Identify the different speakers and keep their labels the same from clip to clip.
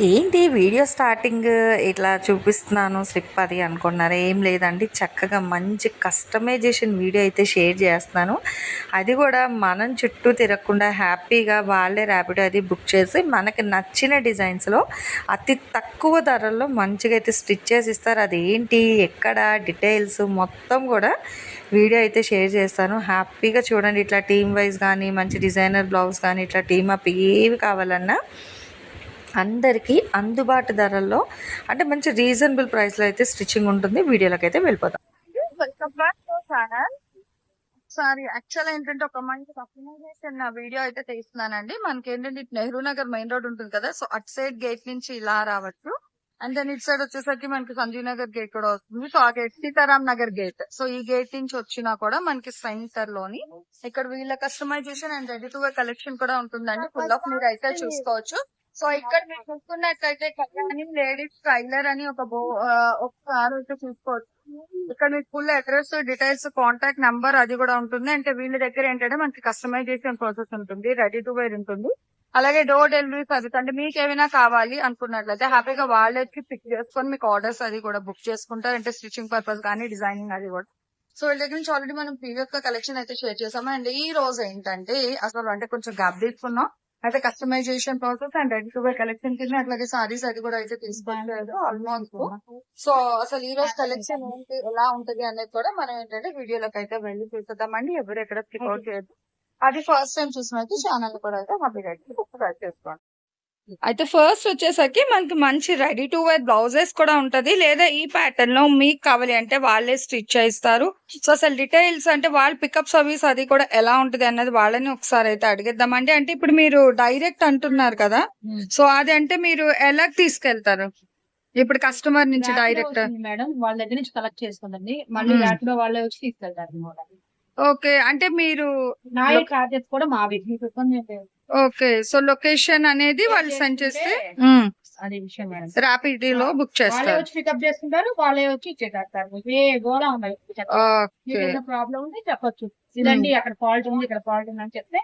Speaker 1: ఏంటి video starting ఇట్లా చూపిస్తున్నాను స్లిప్ అది అనుకున్నారు? ఏం లేదండి. చక్కగా మంచి కస్టమైజేషన్ వీడియో అయితే షేర్ చేస్తున్నాను. అది కూడా మనం చుట్టూ తిరగకుండా హ్యాపీగా వాళ్ళే ర్యాపిడో అది బుక్ చేసి మనకి నచ్చిన డిజైన్స్లో అతి తక్కువ ధరల్లో మంచిగా అయితే స్టిచ్ చేసి ఇస్తారు. అది ఏంటి ఎక్కడ? డీటెయిల్స్ మొత్తం కూడా వీడియో అయితే షేర్ చేస్తాను. హ్యాపీగా చూడండి. ఇట్లా టీమ్ వైజ్ కానీ మంచి డిజైనర్ బ్లౌజ్ కానీ ఇట్లా టీమ్ అప్ ఏవి కావాలన్నా అందరికీ అందుబాటు ధరల్లో అంటే మంచి రీజనబుల్ ప్రైస్లో అయితే స్టిచ్చింగ్ ఉంటుంది. వీడియోలోకి అయితే వెళ్ళిపోతాం
Speaker 2: welcome back to channel sorry actual ఏంటంటే ఒక మంచి కస్టమైజేషన్ నా వీడియో అయితే తీస్తున్నానండి. మనకి ఏంటంటే ఇటు నెహ్రూ నగర్ మెయిన్ రోడ్ ఉంటుంది కదా సో అట్ సైడ్ గేట్ నుంచి ఇలా రావచ్చు. అండ్ దెన్ ఇటు సైడ్ వచ్చేసరికి మనకి సంజీవ్ నగర్ గేట్ కూడా వస్తుంది. సో ఆ gate Sitaram Nagar gate so ఈ గేట్ నుంచి వచ్చినా కూడా మనకి సెంటర్లోని ఇక్కడ వీళ్ళ customisation and ready to collection కూడా ఉంటుందండి. ఫుల్ ఆఫ్ మీరు అయితే చూసుకోవచ్చు. సో ఇక్కడ మీరు చూసుకున్నట్లయితే కళ్యాణి లేడీస్ ట్రైలర్ అని ఒక బో ఆ, ఒకసారి అయితే చూసుకోవచ్చు. ఇక్కడ మీకు full address details contact number అది కూడా ఉంటుంది. అంటే వీళ్ళ దగ్గర ఏంటంటే మనకి కస్టమైజేషన్ ప్రాసెస్ ఉంటుంది రెడీ టు వేర్ ఉంటుంది. అలాగే డోర్ డెలివరీ సర్వీస్ అంటే మీకు ఏమైనా కావాలి అనుకున్నట్లయితే హ్యాపీగా వాళ్ళే వచ్చి పిక్ చేసుకొని మీకు ఆర్డర్స్ అది కూడా బుక్ చేసుకుంటారు. అంటే స్టిచ్చింగ్ పర్పస్ కానీ డిజైనింగ్ అది కూడా. సో వీళ్ళ దగ్గర నుంచి ఆల్రెడీ మనం ప్రీవియస్గా కలెక్షన్ అయితే షేర్ చేసాము. అండ్ ఈ రోజు ఏంటంటే అసలు అంటే కొంచెం గ్యాప్ తీసుకున్నాం. అయితే customisation process and ready to wear collection కింద అట్లాగే సారీస్ అది కూడా అయితే తీసుకుంటారు ఆల్మోస్ట్ సో అసలు ఈ రోజు కలెక్షన్ ఏంటి ఎలా ఉంటది అనేది కూడా మనం ఏంటంటే వీడియోలోకి అయితే వెళ్ళి చూద్దామండి ఎవరు ఎక్కడ స్కిప్ అవుట్ చేయదు అది ఫస్ట్ టైం చూసినైతే ఛానల్ కూడా అయితే హ్యాపీగా చేసుకోండి.
Speaker 3: అయితే ఫస్ట్ వచ్చేసరికి మనకి మంచి రెడీ టు వేర్ బ్లౌజెస్ కూడా ఉంటది. లేదా ఈ ప్యాటర్న్లో మీకు కావాలి అంటే వాళ్ళే స్టిచ్ చేస్తారు సో అసలు డీటెయిల్స్ అంటే వాళ్ళ పికప్ సర్వీస్ అది కూడా ఎలా ఉంటది అన్నది వాళ్ళని ఒకసారి అయితే అడిగిద్దామండి. అంటే ఇప్పుడు మీరు డైరెక్ట్ అంటున్నారు కదా సో అది అంటే మీరు ఎలా తీసుకెళ్తారు? ఇప్పుడు కస్టమర్ నుంచి డైరెక్ట్
Speaker 4: మేడం వాళ్ళ దగ్గర నుంచి కలెక్ట్ చేసుకుందండి. మళ్ళీ వాళ్ళే వచ్చి తీసుకెళ్తారు
Speaker 3: ఓకే అంటే మీరు
Speaker 4: నా చార్జెస్ కూడా మావి.
Speaker 3: ఓకే. సో లొకేషన్ అనేది వాళ్ళు సెండ్ చేస్తే
Speaker 4: అదే విషయం మేడం.
Speaker 3: ర్యాపిడీలో బుక్
Speaker 4: వాళ్ళే
Speaker 3: చేస్తారు.
Speaker 4: వచ్చి పికప్ చేసుకుంటారు వాళ్ళే వచ్చి ఇచ్చేస్తారు మీకు ఏ గోళ ఉన్నాయి మీకు
Speaker 3: ఓకే.
Speaker 4: ఏదైనా ప్రాబ్లం ఉంది చెప్పొచ్చు. ఇదండి అక్కడ ఫాల్ట్ ఉంది ఇక్కడ ఫాల్ట్ ఉంది అని చెప్తే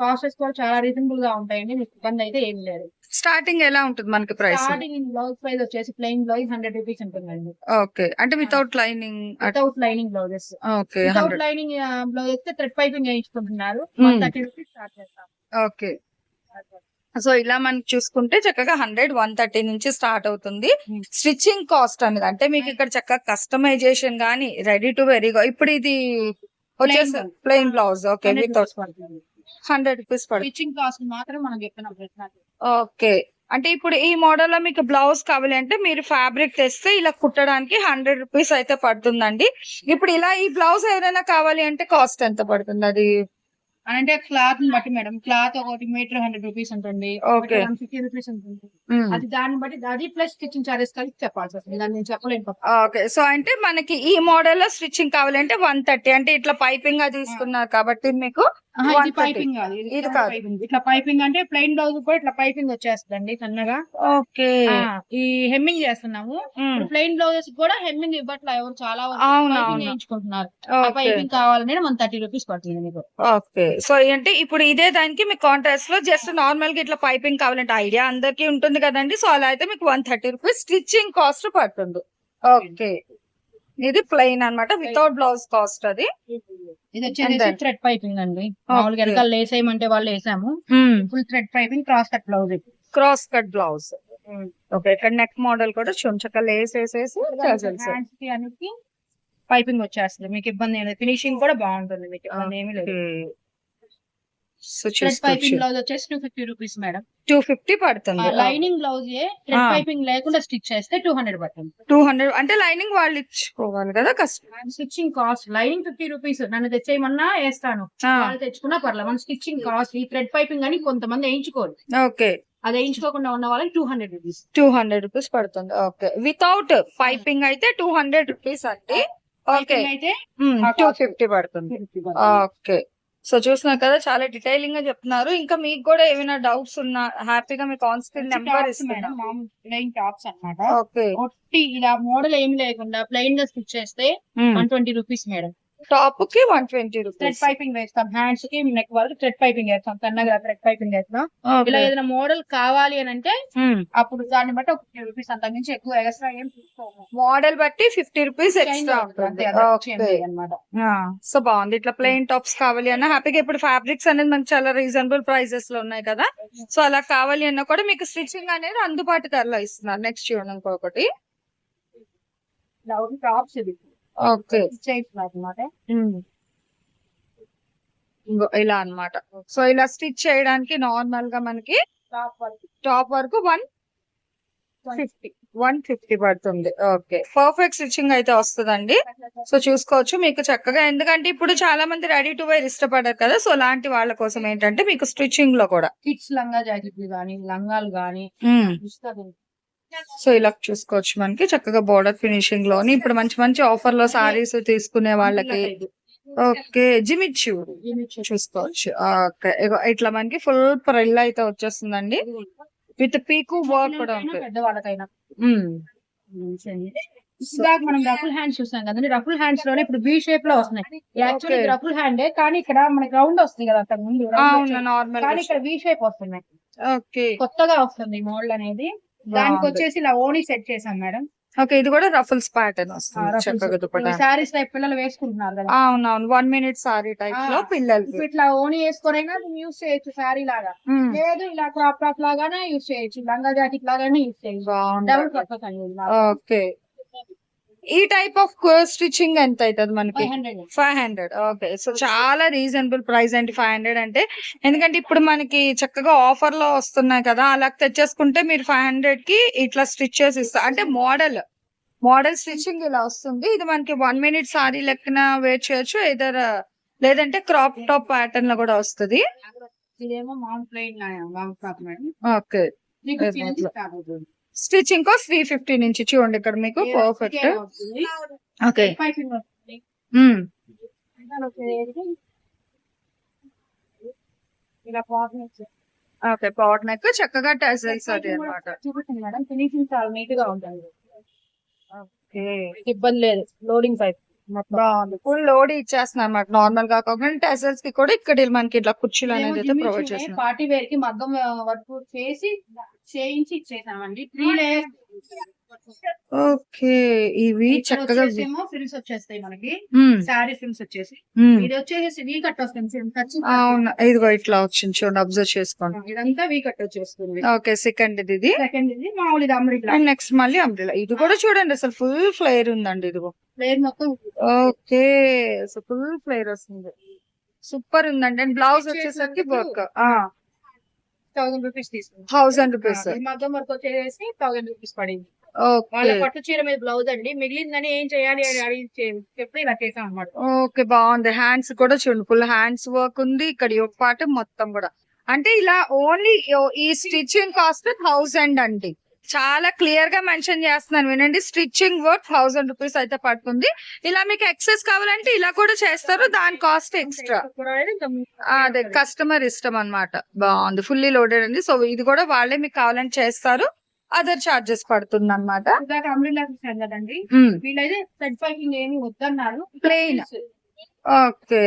Speaker 4: కాస్టెస్ కూడా చాలా రీజనబుల్గా ఉంటాయండి. మీకు ఇబ్బంది అయితే ఏం లేదు.
Speaker 3: స్టార్టింగ్ ఎలా ఉంటుంది మనకి ప్రైస్
Speaker 4: స్టార్టింగ్ బ్లౌజ్ ప్రైస్ వచ్చేసి ప్లెయిన్ బ్లౌజ్ హండ్రెడ్ రూపీస్ ఉంటుందండి.
Speaker 3: ఓకే. అంటే without lining
Speaker 4: without lining blouses
Speaker 3: okay
Speaker 4: without
Speaker 3: hundred
Speaker 4: lining blouse అయితే థ్రెడ్ పైపింగ్ వేయించుకుంటున్నారు. థర్టీ రూపీస్ స్టార్ట్ చేస్తాం.
Speaker 3: ఓకే. సో ఇలా మనకి చూసుకుంటే చక్కగా హండ్రెడ్ వన్ థర్టీ నుంచి స్టార్ట్ అవుతుంది.
Speaker 4: Hmm.
Speaker 3: స్టిచ్చింగ్ కాస్ట్ అనేది అంటే మీకు ఇక్కడ చక్కగా కస్టమైజేషన్ గానీ రెడీ టు వెరీ ఇప్పుడు ఇది వచ్చేసి. Plain blouse okay
Speaker 4: hundred
Speaker 3: without hundred rupees పడుతుంది.
Speaker 4: స్టిచ్చింగ్ కాస్ట్ మాత్రం మనం చెప్పిన
Speaker 3: ఓకే. అంటే ఇప్పుడు ఈ మోడల్లో మీకు బ్లౌజ్ కావాలి అంటే మీరు ఫ్యాబ్రిక్ తెస్తే ఇలా కుట్టడానికి హండ్రెడ్ రూపీస్ అయితే పడుతుందండి. ఇప్పుడు ఇలా ఈ బ్లౌజ్ ఎవరైనా కావాలి అంటే కాస్ట్ ఎంత పడుతుంది? అది
Speaker 4: అంటే క్లాత్ బట్టి మేడం క్లాత్ ఒకటి మీటర్ హండ్రెడ్ రూపీస్ ఉంటుంది. ఫిఫ్టీ రూపీస్ ఉంటుంది. అది దాన్ని బట్టి అది ప్లస్ స్టిచ్చింగ్ చార్జెస్ కలిసి చెప్పాల్సి వస్తుంది దాన్ని నేను చెప్పలేను పాపం.
Speaker 3: ఓకే సో అంటే మనకి ఈ మోడల్లో స్టిచ్చింగ్ కావాలంటే వన్ థర్టీ అంటే ఇట్లా పైపింగ్ అది తీసుకున్నారు కాబట్టి మీకు
Speaker 4: ఆహా,
Speaker 3: 130.
Speaker 4: ఇది పైపింగ్ కాదు ఇది
Speaker 3: ఇది
Speaker 4: ఇది
Speaker 3: కాదు.
Speaker 4: పైపింగ్ ఇట్లా పైపింగ్ అంటే ప్లెయిన్ బ్లౌజ్ కూడా ఇట్లా పైపింగ్ వచ్చేస్తుందండి సన్నగా.
Speaker 3: ఓకే.
Speaker 4: ఆ, ఈ హెమ్మింగ్ చేస్తున్నాము. ప్లెయిన్ బ్లౌజెస్ కూడా హెమ్మింగ్ ఇవ్వట్లా ఎవరు చాలా
Speaker 3: అవును,
Speaker 4: పైపింగ్
Speaker 3: అవును.
Speaker 4: చేయించుకుంటున్నారు. ఆ
Speaker 3: ఓకే.
Speaker 4: పైపింగ్ కావాలంటే మన థర్టీ రూపీస్ పడుతుంది మీకు.
Speaker 3: ఓకే. సో అంటే ఇప్పుడు ఇదే దానికి మీకు కాంట్రాస్ట్లో జస్ట్ నార్మల్గా ఇట్లా పైపింగ్ కావాలంటే ఐడియా అందరికి ఉంటుంది కదండి. సో అలా అయితే మీకు one thirty rupees stitching cost పడుతుంది. ఓకే. ఇది ప్లెయిన్ అన్నమాట వితౌట్ బ్లౌజ్ కాస్ట్ అది.
Speaker 4: ఇది వచ్చేసి థ్రెడ్ పైపింగ్ అండి. మామూలుగా. వెనకాల లేస్ వేయమంటే వాళ్ళు వేసాము. Full thread piping cross cut blouse
Speaker 3: cross cut blouse okay ఇక్కడ నెక్ మోడల్ కూడా చుంచక లేస్ వేసేసి
Speaker 4: పైపింగ్ వచ్చేస్తుంది. మీకు ఇబ్బంది ఫినిషింగ్ కూడా బాగుంటుంది మీకు ఇబ్బంది ఏమీ లేదు.
Speaker 3: సో
Speaker 4: థ్రెడ్ పైపింగ్ బ్లౌజ్ వచ్చేసి two fifty rupees madam
Speaker 3: two fifty పడుతుంది.
Speaker 4: Lining blouse thread
Speaker 3: Ah.
Speaker 4: Piping లేకుండా స్టిచ్ చేస్తే టూ హండ్రెడ్ పడుతుంది.
Speaker 3: టూ హండ్రెడ్ అంటే లైనింగ్ వాళ్ళు ఇచ్చుకోవాలి కదా కష్టం
Speaker 4: stitching cost lining fifty rupees నన్ను తెచ్చేయమన్నా వేస్తాను. వాళ్ళు తెచ్చుకున్నా పర్లేదు మన స్టిచ్చింగ్ కాస్ట్ ఈ థ్రెడ్ పైపింగ్ అని కొంతమంది వేయించుకోరు.
Speaker 3: ఓకే
Speaker 4: అది వేయించుకోకుండా ఉన్న వాళ్ళకి two hundred rupees
Speaker 3: two hundred rupees పడుతుంది. ఓకే వితౌట్ పైపింగ్ అయితే టూ హండ్రెడ్ రూపీస్ అండి. ఓకే
Speaker 4: అయితే
Speaker 3: టూ ఫిఫ్టీ పడుతుంది. ఓకే సో చూస్తున్నారు కదా చాలా డీటెయిలింగ్గా చెప్తున్నారు. ఇంకా మీకు కూడా ఏమైనా డౌట్స్ ఉన్నా హ్యాపీగా మీకు ఆన్ స్క్రీన్ నెంబర్ ఇస్తున్నా
Speaker 4: టాప్స్ అన్నమాట.
Speaker 3: ఓకే
Speaker 4: ఇలా మోడల్ ఏం లేకుండా ప్లెయిన్గా స్టిచ్ చేస్తే one twenty rupees madam
Speaker 3: టాప్కి one twenty
Speaker 4: thread
Speaker 3: rupees
Speaker 4: piping వేస్తాం. హ్యాండ్స్కి నెక్ వరకు థ్రెడ్ పైపింగ్ వేస్తాం. సన్నగా థ్రెడ్ పైపింగ్ వేస్తాం ఇలా ఏదైనా మోడల్ కావాలి అని అంటే అప్పుడు దాన్ని బట్టి ఒక ఫిఫ్టీ రూపీస్ అంత మించి ఎక్కువ ఎక్స్ట్రా ఏం తీసుకోము.
Speaker 3: మోడల్ బట్టి ఫిఫ్టీ రూపీస్ ఎక్స్ట్రా ఉంటుంది.
Speaker 4: change
Speaker 3: ఓకే
Speaker 4: అన్నమాట.
Speaker 3: సో బాగుంది. ఇట్లా ప్లెయిన్ టాప్స్ కావాలి అన్న హ్యాపీగా ఇప్పుడు ఫ్యాబ్రిక్స్ అనేది మనకి చాలా రీజనబుల్ ప్రైసెస్లో ఉన్నాయి కదా. సో అలా కావాలి అన్నా కూడా మీకు స్టిచ్చింగ్ అనేది అందుబాటు ధరలో ఇస్తున్నారు. నెక్స్ట్ చూడండి ఇంకొకటి.
Speaker 4: టాప్స్ ఇది.
Speaker 3: ఓకే. ఇలా అన్నమాట. సో ఇలా స్టిచ్ చేయడానికి నార్మల్గా మనకి
Speaker 4: టాప్ వరకు
Speaker 3: టాప్ వరకు వన్ ఫిఫ్టీ. వన్ ఫిఫ్టీ పడుతుంది. ఓకే. పర్ఫెక్ట్ స్టిచ్చింగ్ అయితే వస్తుందండి. సో చూసుకోవచ్చు మీకు చక్కగా. ఎందుకంటే ఇప్పుడు చాలా మంది రెడీ టు వేర్ ఇష్టపడరు కదా. సో అలాంటి వాళ్ళ కోసం ఏంటంటే మీకు స్టిచ్చింగ్లో కూడా.
Speaker 4: కిడ్స్ లంగా జాకెట్లు గానీ లంగాలు గానీ ఇస్తుంది
Speaker 3: సో ఇలా చూసుకోవచ్చు మనకి. చక్కగా బోర్డర్ ఫినిషింగ్లోని ఇప్పుడు మంచి మంచి ఆఫర్లో సారీస్ తీసుకునే వాళ్ళకి ఓకే. జిమిచ్చు చూసుకోవచ్చు. ఓకే. ఇట్లా మనకి ఫుల్ ప్రిల్ అయితే వచ్చేస్తుందండి. విత్ పీకు వర్క్ కూడా ఉంటుంది.
Speaker 4: ఇందాక మనం రఫుల్ హ్యాండ్స్ చూసాం కదండి. రఫుల్ హ్యాండ్స్లోనే ఇప్పుడు బి షేప్లో వస్తున్నాయి. యాక్చువల్లీ. రఫుల్ హ్యాండే కానీ ఇక్కడ మనకి రౌండ్ వస్తుంది కదా అంతకు ముందు. కానీ ఇక్కడ వి షేప్ వస్తున్నాయి.
Speaker 3: ఓకే
Speaker 4: కొత్తగా వస్తుంది మోడల్ అనేది. దానికి వచ్చేసి ఇలా ఓనీ సెట్ చేశాం మేడం.
Speaker 3: ఓకే ఇది కూడా రఫల్స్ ప్యాటర్న్ వస్తుంది చక్కగా దుపట్టా
Speaker 4: సారీస్ టైప్ పిల్లలు వేసుకుంటున్నారు కదా.
Speaker 3: అవునవును వన్ మినిట్ సారీ టైప్లో
Speaker 4: ఇప్పుడు ఇట్లా ఓనీ వేసుకొనైనా యూస్ చేయొచ్చు సారీ లాగా. లేదు ఇలా క్రాప్ టాప్ లాగానే యూస్ చేయొచ్చు లంగా జాకెట్ లాగానే యూస్ చేయొచ్చు. డబుల్ పర్పస్ అండి
Speaker 3: ఓకే. ఈ టైప్ ఆఫ్ స్టిచ్చింగ్ ఎంత అవుతుంది మనకి? ఫైవ్ హండ్రెడ్ ఓకే సో చాలా రీజనబుల్ ప్రైస్ అండి ఫైవ్ హండ్రెడ్ అంటే. ఎందుకంటే ఇప్పుడు మనకి చక్కగా ఆఫర్లో వస్తున్నాయి కదా అలా తెచ్చేసుకుంటే మీరు ఫైవ్ హండ్రెడ్కి ఇట్లా స్టిచ్ చేసి ఇస్తారు అంటే మోడల్ మోడల్ స్టిచ్చింగ్ ఇలా వస్తుంది. ఇది మనకి వన్ మినిట్ సారీ లెక్కన వేర్ చేయొచ్చు. ఏదర్ లేదంటే క్రాప్ టాప్ ప్యాటర్న్లో కూడా వస్తుంది. Okay stitching cost three fifty నుంచి చూడండి ఇక్కడ మీకు perfect. Okay okay power neck చక్కగా టెజల్స్ అది అనమాట
Speaker 4: చూపించండి మేడం. ఫినిషింగ్ చాలా నీట్గా ఉంటుంది. ఇబ్బంది లేదు. లోడింగ్ పైప్
Speaker 3: బాగుంది. ఫుల్ లోడ్ ఇచ్చేస్తున్నారు అనమాట నార్మల్గా కాకుండా టెజల్స్కి కూడా ఇక్కడ మనకి ఇట్లా కుర్చీలు అనేది అయితే ప్రొవైడ్ చేస్తున్నారు
Speaker 4: పార్టీ వేర్కి మగ్గం వర్క్ చేసి చేయించి ఇచ్చేసామండి. త్రీ లేయర్స్
Speaker 3: ఓకే ఇవి చక్కగా
Speaker 4: ఫ్రిల్స్ వచ్చేస్తాయి మనకి. శారీ ఫ్రిల్స్ వచ్చేసి. ఇది వచ్చేసి వీ కట్ వస్తుంది
Speaker 3: అవును ఇదిగో ఇట్లా వచ్చింది చూడండి అబ్జర్వ్ చేసుకోండి.
Speaker 4: ఇదంతా వీ కట్ వచ్చేస్తుంది.
Speaker 3: ఓకే సెకండ్ ఇది.
Speaker 4: సెకండ్ ఇది మామూలు ఇది
Speaker 3: నెక్స్ట్ మళ్ళీ అంబ్రెలా ఇది కూడా చూడండి అసలు ఫుల్ ఫ్లేర్ ఉందండి ఇదిగో.
Speaker 4: ప్లేన్ మొత్తం
Speaker 3: ఓకే సో ఫుల్ ఫ్లేర్ వస్తుంది. సూపర్ ఉందండి. అండ్ బ్లౌజ్ వచ్చేసరికి వర్క్
Speaker 4: థౌసండ్ రూపీస్ తీసుకుంది
Speaker 3: థౌసండ్ రూపీస్
Speaker 4: మగ్గం వర్క్ వచ్చేసి థౌసండ్ రూపీస్ పడింది. వాళ్ళ పట్టు చీర మీద బ్లౌజ్ అండి. మిగిలిందని ఏం చేయాలి అని అడిగి చే- చెప్తే ఇలా చేసాం అనమాట
Speaker 3: ఓకే బాగుంది. హ్యాండ్స్ కూడా చూడండి. ఫుల్ హ్యాండ్స్ వర్క్ ఉంది. ఇక్కడ ఈ ఒక్క పార్ట్ మొత్తం కూడా. అంటే ఇలా ఓన్లీ ఈ స్టిచ్చింగ్ కాస్ట్ థౌసండ్ అండి. చాలా క్లియర్గా మెన్షన్ చేస్తున్నాను వినండి. స్టిచ్చింగ్ వర్క్ థౌసండ్ రూపీస్ అయితే పడుతుంది. ఇలా మీకు ఎక్సెస్ కావాలంటే ఇలా కూడా చేస్తారు. దాని కాస్ట్ ఎక్స్ట్రా అదే కస్టమర్ ఇష్టం అన్నమాట. బాగుంది. ఫుల్లీ లోడెడ్ అండి. సో ఇది కూడా వాళ్ళే మీకు కావాలంటే చేస్తారు. అదర్ చార్జెస్ పడుతుంది అనమాట
Speaker 4: కదండి. వీళ్ళైతే
Speaker 3: Plain. ఓకే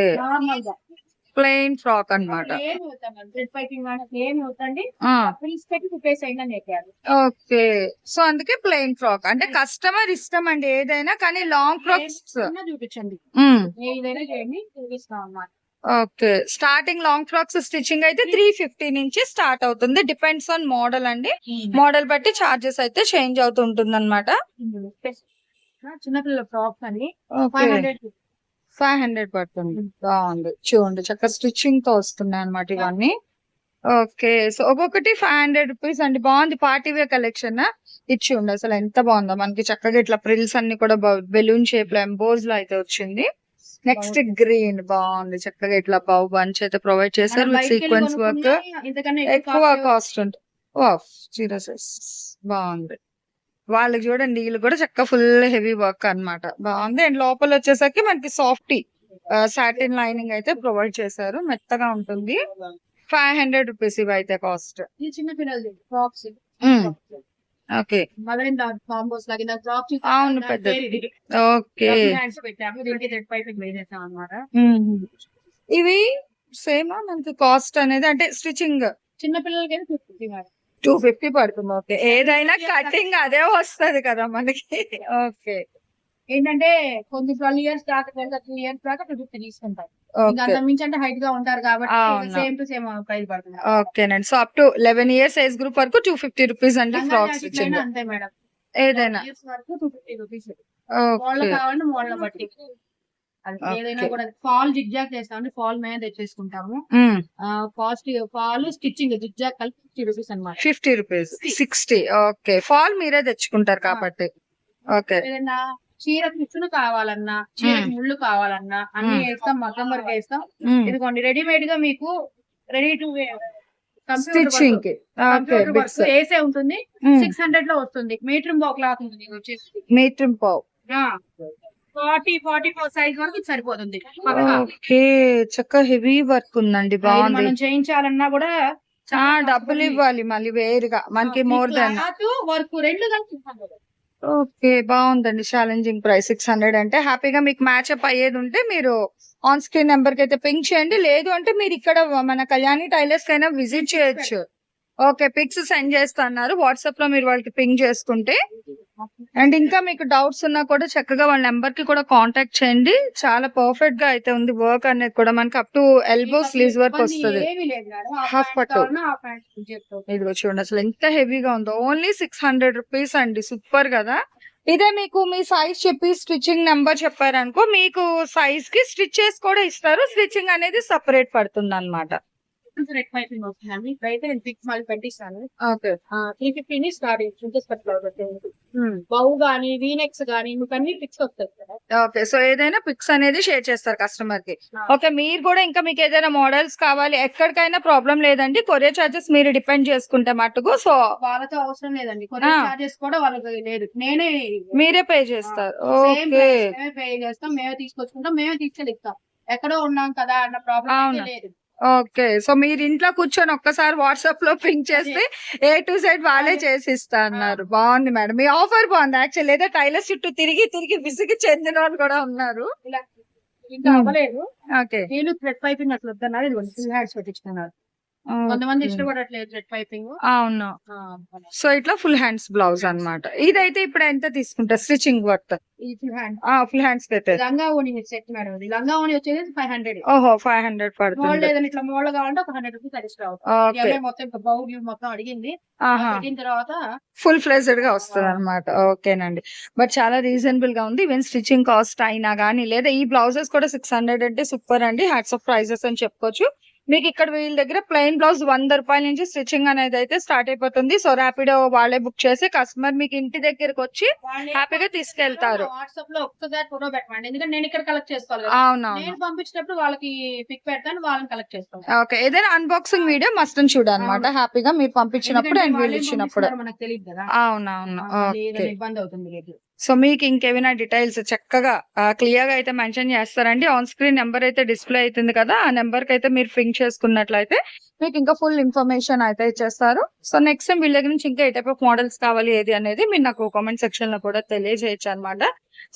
Speaker 3: ప్లెయిన్ ఫ్రాక్
Speaker 4: నేర్పారు
Speaker 3: ఓకే. సో అందుకే ప్లెయిన్ ఫ్రాక్. అంటే కస్టమర్ ఇష్టం అండి ఏదైనా కానీ లాంగ్ ఫ్రాక్స్
Speaker 4: చూపించండి.
Speaker 3: Okay. Starting long frocks stitching అయితే త్రీ ఫిఫ్టీ నుంచి స్టార్ట్ అవుతుంది. డిపెండ్స్ ఆన్ మోడల్ అండి. మోడల్ బట్టి చార్జెస్ అయితే చేంజ్ అవుతుంటుంది అనమాట
Speaker 4: చిన్నపిల్లల ఫ్రాక్స్ అండి. ఫైవ్ హండ్రెడ్
Speaker 3: ఫైవ్ హండ్రెడ్ పడుతుంది. బాగుంది. చూడండి చక్కగా స్టిచ్చింగ్తో వస్తున్నాయి అనమాట ఇవన్నీ. ఓకే సో ఒక్కొక్కటి ఫైవ్ హండ్రెడ్ రూపీస్ అండి. బాగుంది పార్టీ వేర్ కలెక్షన్. ఇచ్చి ఉండి అసలు ఎంత బాగుందో. మనకి చక్కగా ఇట్లా ప్రిల్స్ అన్ని కూడా బెలూన్ షేప్లో ఎంబోజ్లో అయితే వచ్చింది. నెక్స్ట్ గ్రీన్ బాగుంది. చక్కగా ఇట్లా బౌ బంచ్ అయితే ప్రొవైడ్ చేశారు. Sequence work. ఎక్కువ కాస్ట్ ఉంటుంది బాగుంది. వాళ్ళకి చూడండి వీళ్ళు కూడా చక్కగా ఫుల్ హెవీ వర్క్ అన్నమాట. బాగుంది. అండ్ లోపల వచ్చేసరికి మనకి సాఫ్టీ సాటిన్ లైనింగ్ అయితే ప్రొవైడ్ చేశారు. మెత్తగా ఉంటుంది. ఫైవ్ హండ్రెడ్ రూపీస్ ఇవి అయితే కాస్ట్ ఓకే అవును, పెద్దది. ఓకే
Speaker 4: అనమాట
Speaker 3: ఇవి సేమ్ మనకి కాస్ట్ అనేది అంటే స్టిచ్చింగ్
Speaker 4: చిన్న పిల్లలకి అయితే ఫిఫ్టీ మేడం
Speaker 3: టూ ఫిఫ్టీ పడుతుంది ఓకే. ఏదైనా కటింగ్ అదే వస్తది కదా మనకి. ఓకే.
Speaker 4: ఏంటంటే కొన్ని ట్వెల్వ్ ఇయర్స్ దాకా త్రీ ఇయర్స్ దాకా టూ ఫిఫ్టీ తీసుకుంటారు. అంటే హైట్గా ఉంటారు కాబట్టి
Speaker 3: అవును.
Speaker 4: సేమ్ టు సేమ్ ప్రైస్ పడుతుంది.
Speaker 3: ఓకేనండి. So up to eleven years age group వరకు టూ ఫిఫ్టీ రూపీస్
Speaker 4: అయినా అంతే మేడం.
Speaker 3: ఏదైనా.
Speaker 4: ఇయర్స్ వరకు two fifty rupees. Model
Speaker 3: okay
Speaker 4: కావాలంటే మోడల్ బట్టి. అది. ఏదైనా కూడా ఫాల్ జిగ్జాగ్ చేస్తామంటే ఫాల్ మీద తెచ్చేసుకుంటాము. కాస్ట్ ఫాల్ స్టిచ్చింగ్ జిగ్జాగ్ కలిపి ఫిఫ్టీ రూపీస్ అనమాట
Speaker 3: fifty rupees sixty okay. Fall మీరే తెచ్చుకుంటారు కాబట్టి. ఓకే.
Speaker 4: ఏదైనా చీర కుచ్చులు కావాలన్నా చీర
Speaker 3: మ్మ్.
Speaker 4: ముళ్ళు కావాలన్నా అన్ని
Speaker 3: మ్మ్.
Speaker 4: వేస్తాం మగ్గం వరకు వేస్తాం. ఇదిగోండి రెడీమేడ్గా మీకు రెడీ టు
Speaker 3: స్టిచ్చింగ్
Speaker 4: వేసే ఉంటుంది. సిక్స్ హండ్రెడ్లో వస్తుంది. మీటర్ బో క్లాత్ ఉంటుంది
Speaker 3: మీటర్ పావ్
Speaker 4: ఫార్టీ ఫార్టీ ఫోర్ సైజ్ వరకు ఇది సరిపోతుంది. పక్కా.
Speaker 3: ఓకే చక్కగా హెవీ వర్క్ ఉందండి బాగుంది.
Speaker 4: మనం చేయించాలన్నా కూడా
Speaker 3: డబ్బులు ఇవ్వాలి మళ్ళీ వేరుగా. మనకి మోర్ దాన్
Speaker 4: వర్క్ రెండు కలిపి 600.
Speaker 3: ఓకే బాగుందండి. ఛాలెంజింగ్ ప్రైస్ సిక్స్ హండ్రెడ్ అంటే. హ్యాపీగా మీకు మ్యాచ్ అప్ అయ్యేది ఉంటే మీరు ఆన్ స్క్రీన్ నెంబర్కి అయితే పింక్ చేయండి. లేదు అంటే మీరు ఇక్కడ మన కళ్యాణి టైలర్స్ కైనా విజిట్ చేయొచ్చు. ఓకే పిక్స్ సెండ్ చేస్తున్నారు. వాట్సాప్లో మీరు వాళ్ళకి పింక్ చేసుకుంటే అండ్ ఇంకా మీకు డౌట్స్ ఉన్నా కూడా చక్కగా వాళ్ళ నెంబర్కి కూడా కాంటాక్ట్ చేయండి. చాలా పర్ఫెక్ట్గా అయితే ఉంది వర్క్ అనేది కూడా. మనకి అప్ టు ఎల్బో స్లీవ్స్ వరకు వస్తుంది.
Speaker 4: pant
Speaker 3: పట్టు. ఇదిగో చూడండి అసలు ఎంత హెవీగా ఉందో. ఓన్లీ సిక్స్ హండ్రెడ్ రూపీస్ అండి. సూపర్ కదా. ఇదే మీకు మీ సైజ్ చెప్పి స్టిచ్చింగ్ నెంబర్ చెప్పారనుకో మీకు సైజ్కి స్టిచ్ చేసి కూడా ఇస్తారు. స్టిచ్చింగ్ అనేది సపరేట్ పడుతుంది అనమాట
Speaker 4: నేను మళ్ళీ పెట్టిస్తాను
Speaker 3: ఓకే
Speaker 4: త్రీ ఫిఫ్టీ ని స్టార్ట్ ప్రింటెస్ పట్టుకోవాలి బౌ గానీ వీనెక్స్ గానీ మీకు అన్ని పిక్స్ వస్తాయి
Speaker 3: ఓకే సో ఏదైనా పిక్స్ అనేది షేర్ చేస్తారు కస్టమర్కి. ఓకే మీరు కూడా ఇంకా మీకు ఏదైనా మోడల్స్ కావాలి ఎక్కడికైనా ప్రాబ్లం లేదండి. కొరియర్ చార్జెస్ మీరు డిపెండ్ చేసుకుంటే మటుకు సో
Speaker 4: వాళ్ళతో అవసరం లేదండి. కొరియర్. చార్జెస్ కూడా వాళ్ళకి లేదు. నేనే
Speaker 3: మీరే పే చేస్తారు. ఓకే
Speaker 4: మేమే పే చేస్తాం మేమే తీసుకొచ్చుకుంటాం మేమే తీసుకెళ్ళి ఇస్తాం ఎక్కడో ఉన్నాం కదా అన్న ప్రాబ్లం. లేదు.
Speaker 3: ఓకే. సో మీరు ఇంట్లో కూర్చొని ఒక్కసారి వాట్సాప్లో పింక్ చేస్తే ఏ టు సైడ్ వాళ్ళే చేసి ఇస్తా అన్నారు బాగుంది మేడం. మీ ఆఫర్ బాగుంది యాక్చువల్ లేదా టైలర్ చుట్టూ తిరిగి తిరిగి విసిగి చెందిన వాళ్ళు కూడా ఉన్నారు.
Speaker 4: ఇంకా. అవ్వలేదు.
Speaker 3: ఓకే.
Speaker 4: వీళ్ళు థ్రెడ్ పైపింగ్ అట్లా వద్దన్నారు. ఇది హ్యాండ్స్ పెట్టించుకున్నారు. కొంతమంది ఇష్టపడట్లేదు పైపింగ్
Speaker 3: అవును. సో ఇట్లా ఫుల్ హ్యాండ్స్ బ్లౌజ్ అన్నమాట. ఇదైతే ఇప్పుడు ఎంత తీసుకుంటారు స్టిచ్చింగ్ వర్త్
Speaker 4: ఈ ఫుల్ హ్యాండ్
Speaker 3: ఫుల్ హ్యాండ్స్ అయితే
Speaker 4: లంగా ఓని సెట్ మేడం ఇది. లంగా ఓని వచ్చేది ఫైవ్ హండ్రెడ్
Speaker 3: ఓహో ఫైవ్ హండ్రెడ్ పడుతుంది
Speaker 4: ఏదైనా ఇట్లా మోడల్ కావాలంటే ఒక హండ్రెడ్ రూపీస్ ఎక్స్ట్రా అవుతుంది
Speaker 3: ఓకే.
Speaker 4: అమ్మాయి మొత్తం అడిగింది. తర్వాత
Speaker 3: ఫుల్ ఫ్లెజ్డ్గా వస్తుంది అనమాట ఓకేనండి. బట్ చాలా రీజనబుల్గా ఉంది. ఈవెన్ స్టిచ్చింగ్ కాస్ట్ అయినా కానీ లేదా ఈ బ్లౌజెస్ కూడా సిక్స్ హండ్రెడ్ అంటే సూపర్ అండి. హ్యాట్స్ ఆఫ్ ప్రైజెస్ అని చెప్పుకోవచ్చు. మీకు ఇక్కడ వీళ్ళ దగ్గర ప్లెయిన్ బ్లౌజ్ వంద రూపాయల నుంచి స్టిచ్చింగ్ అనేది అయితే స్టార్ట్ అయిపోతుంది. సో ర్యాపిడో వాళ్ళే బుక్ చేసి కస్టమర్ మీకు ఇంటి దగ్గరకు వచ్చి హ్యాపీగా తీసుకెళ్తారు.
Speaker 4: వాట్సాప్లో ఒక్కసారి ఫోటో పెట్టమండి. ఎందుకంటే నేను ఇక్కడ కలెక్ట్ చేసుకోవాలి
Speaker 3: అవునవును.
Speaker 4: నేను పంపించినప్పుడు వాళ్ళకి పిక్ పెడతాను వాళ్ళని కలెక్ట్ చేస్తాను.
Speaker 3: ఓకే ఏదైనా అన్బాక్సింగ్ వీడియో మస్ట్ చూడనమాట
Speaker 4: అవును.
Speaker 3: హ్యాపీగా మీరు పంపించినప్పుడు అండ్ వీళ్ళు ఇచ్చినప్పుడు.
Speaker 4: మనకు తెలియదు కదా.
Speaker 3: అవునవును.
Speaker 4: ఇబ్బంది అవుతుంది
Speaker 3: సో మీకు ఇంకేమైనా డీటెయిల్స్ చక్కగా క్లియర్గా అయితే మెన్షన్ చేస్తారండి. ఆన్ స్క్రీన్ నెంబర్ అయితే డిస్ప్లే అవుతుంది కదా ఆ నెంబర్కి అయితే మీరు పింక్ చేసుకున్నట్లయితే మీకు ఇంకా ఫుల్ ఇన్ఫర్మేషన్ అయితే ఇచ్చేస్తారు. సో నెక్స్ట్ టైం వీళ్ళ గురించి ఇంకా ఏ టైప్ ఆఫ్ మోడల్స్ కావాలి ఏది అనేది మీరు నాకు కామెంట్ సెక్షన్లో కూడా తెలియజేయచ్చు అనమాట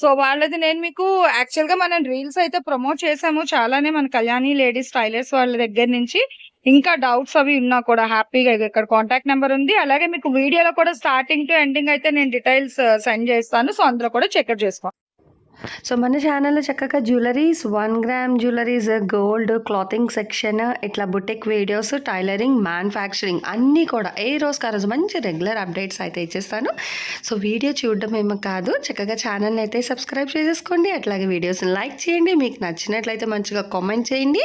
Speaker 3: సో వాళ్ళది నేను మీకు యాక్చువల్గా మనం రీల్స్ అయితే ప్రమోట్ చేసాము. చాలానే మన కళ్యాణి లేడీస్ స్టైలర్స్ వాళ్ళ దగ్గర నుంచి ఇంకా డౌట్స్ అవి ఉన్నా కూడా హ్యాపీగా ఇక్కడ కాంటాక్ట్ నెంబర్ ఉంది. అలాగే మీకు వీడియోలో కూడా స్టార్టింగ్ టు ఎండింగ్ అయితే నేను డీటెయిల్స్ సెండ్ uh, చేస్తాను. సో అందులో కూడా చెక్అప్ చేసుకోండి
Speaker 5: సో మన ఛానల్లో చక్కగా jewelleries one gram jewelleries gold clothing section ఇట్లా బుటెక్ వీడియోస్ టైలరింగ్ మ్యానుఫ్యాక్చరింగ్ అన్నీ కూడా ఏ రోజుకి ఆ రోజు మంచి రెగ్యులర్ అప్డేట్స్ అయితే ఇచ్చేస్తాను. సో వీడియో చూడడం ఏమో కాదు. చక్కగా ఛానల్ని అయితే సబ్స్క్రైబ్ చేసేసుకోండి. అట్లాగే వీడియోస్ని లైక్ చేయండి. మీకు నచ్చినట్లయితే మంచిగా కామెంట్ చేయండి.